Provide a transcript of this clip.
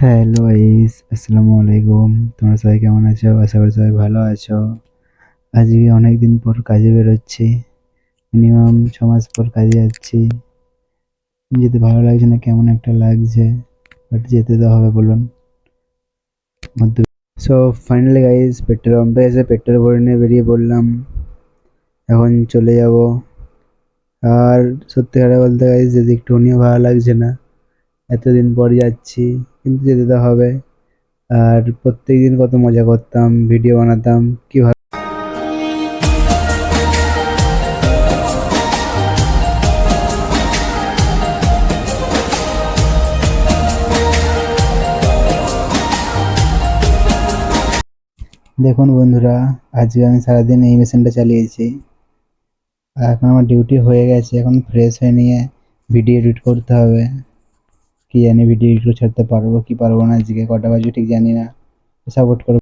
Hello guys আসসালামু আলাইকুম। তোমরা সবাই কেমন আছো? আশা করি সবাই ভালো আছো। আজকে অনেক দিন পর কাজে বেরোচ্ছি। মিনিমাম ছ মাস পর কাজে যাচ্ছি। যেতে ভালো লাগছে না, কেমন একটা লাগছে বাট যেতে তো হবে বলুন। সো ফাইনালি গাইস পেট্রোল পাম্পে এসে পেট্রোল ভরে নিয়ে বেরিয়ে পড়লাম। এখন চলে যাব। আর সত্যি কথা বলতে গাইস যদি একটুখানিও ভালো লাগছে না এতদিন পর যাচ্ছি, কিন্তু যেতে তো হবে। আর প্রত্যেক দিন কত মজা করতাম ভিডিও বানাতাম কি দেখুন বন্ধুরা, আজকে আমি সারাদিন এই মেশিনটা চালিয়েছি। এখন আমার ডিউটি হয়ে গেছে, এখন ফ্রেশ হয়ে নিয়ে ভিডিও এডিট করতে হবে। কি জানি ভিডিও এডিট ছাড়তে পারব কি পারব না আজকে কটা বাজে ঠিক জানি না। সাপোর্ট করো।